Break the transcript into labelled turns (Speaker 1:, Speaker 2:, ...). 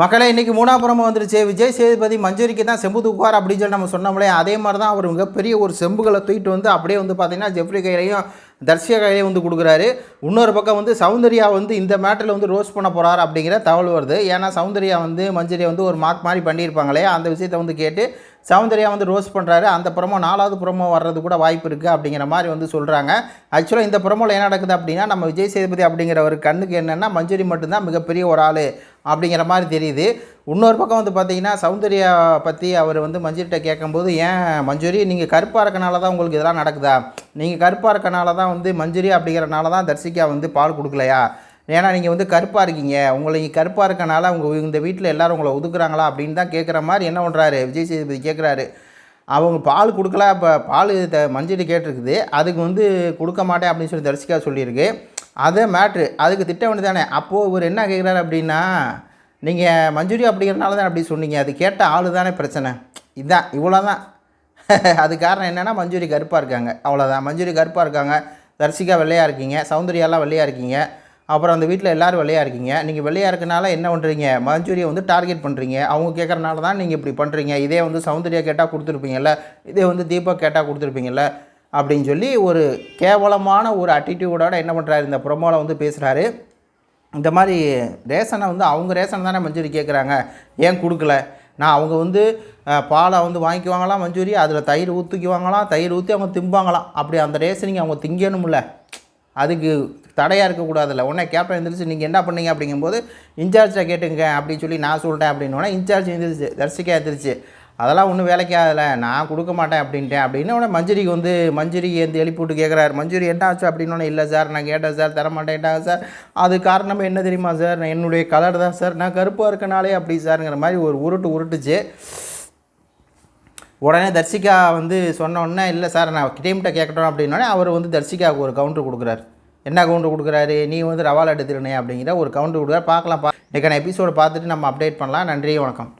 Speaker 1: மக்களே இன்றைக்கி மூணாபுரமாக வந்துருச்சு. விஜய் சேதுபதி மஞ்சூரிக்கு தான் செம்பு தூக்குவார் அப்படின்னு சொல்லி நம்ம சொன்னோம்லே அதே மாதிரி தான் அவர் மிகப்பெரிய ஒரு செம்புகளை தூக்கிட்டு வந்து அப்படியே வந்து பார்த்தீங்கன்னா ஜெஃப்ரி கையிலையும் தர்ஷியா கையிலையும் வந்து கொடுக்குறாரு. இன்னொரு பக்கம் வந்து சௌந்தர்யா வந்து இந்த மேட்டரில் வந்து ரோஸ் பண்ண போகிறார் அப்படிங்கிற தகவல் வருது. ஏன்னா சௌந்தர்யா வந்து மஞ்சரியை வந்து ஒரு மார்க் மாதிரி பண்ணியிருப்பாங்களே அந்த விஷயத்தை வந்து கேட்டு சௌந்தர்யா வந்து ரோஸ் பண்ணுறாரு அந்த புறமோ நாலாவது புறமோ வர்றது கூட வாய்ப்பு இருக்குது அப்படிங்கிற மாதிரி வந்து சொல்கிறாங்க ஆக்சுவலாக இந்த புறமோவில் என்ன நடக்குது அப்படின்னா நம்ம விஜய் சேதுபதி அப்படிங்கிற ஒரு கண்ணுக்கு என்னென்னா மஞ்சரி மட்டும்தான் மிகப்பெரிய ஒரு ஆள். அப்படிங்கிற மாதிரி தெரியுது. இன்னொரு பக்கம் வந்து பார்த்தீங்கன்னா சௌந்தர்யா பற்றி அவர் வந்து மஞ்சுரிட்ட கேட்கும்போது ஏன் மஞ்சுரி நீங்கள் கருப்பாக இருக்கனால தான் உங்களுக்கு இதெல்லாம் நடக்குதா? நீங்கள் கருப்பாக இருக்கனால தான் வந்து மஞ்சுரி அப்படிங்கிறனால தான் தர்சிகா வந்து பால் கொடுக்கலையா? ஏன்னா நீங்கள் வந்து கருப்பாக இருக்கீங்க. உங்களை நீங்கள் கருப்பாக இருக்கனால உங்கள் இந்த வீட்டில் எல்லோரும் உங்களை ஒதுக்குறாங்களா? அப்படின்னு தான் கேட்குற மாதிரி என்ன பண்ணுறாரு விஜய் சேதுபதி கேட்குறாரு. அவங்க பால் கொடுக்கல இப்போ பால் த மஞ்சள் கேட்டிருக்குது. அதுக்கு வந்து கொடுக்க மாட்டேன் அப்படின்னு சொல்லி தரிசிக்கா சொல்லியிருக்கு. அதே மேட்ரு அதுக்கு திட்ட வேண்டியது தானே. அப்போது இவர் என்ன கேட்குறாரு அப்படின்னா நீங்கள் மஞ்சுரி அப்படிங்கிறனால தான் அப்படி சொன்னீங்க. அது கேட்ட ஆள் தானே பிரச்சனை. இதுதான் இவ்வளோ தான் அது காரணம் என்னென்னா மஞ்சுரி கருப்பாக இருக்காங்க. அவ்வளோதான் மஞ்சுரி கருப்பாக இருக்காங்க. தர்சிகா வெள்ளையாக இருக்கீங்க. சௌந்தர்யாலாம் வெள்ளையாக இருக்கீங்க. அப்புறம் அந்த வீட்டில் எல்லோரும் வெள்ளையாக இருக்கீங்க. நீங்கள் வெள்ளையாக இருக்கனால என்ன பண்ணுறீங்க மஞ்சூரியை வந்து டார்கெட் பண்ணுறீங்க அவங்க கேட்குறனால தான் நீங்கள் இப்படி பண்ணுறீங்க இதே வந்து சௌந்தர்யா கேட்டால் கொடுத்துருப்பீங்கல்ல. இதே வந்து தீபக் கேட்டால் கொடுத்துருப்பீங்கல்ல. அப்படின்னு சொல்லி ஒரு கேவலமான ஒரு அட்டிடியூடோட என்ன பண்ணுறாரு இந்த ப்ரொமோவில் வந்து பேசுகிறாரு இந்த மாதிரி ரேஷனை வந்து அவங்க ரேஷன் தானே மஞ்சூரி கேட்குறாங்க ஏன் கொடுக்கல? நான் அவங்க வந்து பாலை வந்து வாங்கிக்குவாங்களாம் மஞ்சூரி அதில் தயிர் ஊற்றிக்குவாங்களாம் தயிர் ஊற்றி அவங்க திம்பாங்களாம். அப்படி அந்த ரேஷனிங் அவங்க திங்கணும்ல. அதுக்கு தடையாக இருக்கக்கூடாதுல்ல. உடனே கேப்டன் எழுந்திரிச்சு நீங்கள் என்ன பண்ணீங்க? அப்படிங்கும்போது இன்சார்ஜை கேட்டுங்க அப்படின்னு சொல்லி நான் சொல்லிட்டேன் அப்படின்னோடனே இன்சார்ஜ் எழுந்திரிச்சு தரிசிக்க எழுந்திரிச்சு அதெல்லாம் ஒன்றும் வேலைக்கு ஆகலை. நான் கொடுக்க மாட்டேன் அப்படின்ட்டேன். அப்படின்னு உடனே மஞ்சரிக்கு வந்து மஞ்சரிக்கு வந்து எழுப்பி விட்டு கேட்குறாரு மஞ்சரி என்ன ஆச்சு? அப்படின்னு இல்லை சார் நான் கேட்டேன் சார் தர மாட்டேன்ட்டாங்க சார்? அது காரணம் என்ன தெரியுமா சார்? நான் என்னுடைய கலர் தான் சார். நான் கருப்பாக இருக்கனாலே அப்படி சாருங்கிற மாதிரி ஒரு உருட்டு உருட்டுச்சு. உடனே தர்சிகா வந்து சொன்னோடனே இல்லை சார் நான் டீம்கிட்ட கேட்கட்டும் அப்படின்னோடனே அவர் வந்து தர்சிகாவுக்கு ஒரு கவுண்டர் கொடுக்குறாரு. என்ன கவுண்டர் கொடுக்குறாரு? நீ வந்து ரவால் எடுத்துருனே அப்படிங்கிற ஒரு கவுண்டர் கொடுக்குறாரு. பார்க்கலாம் பா இன்றைக்கான எபிசோடு பார்த்துட்டு நம்ம அப்டேட் பண்ணலாம். நன்றி வணக்கம்.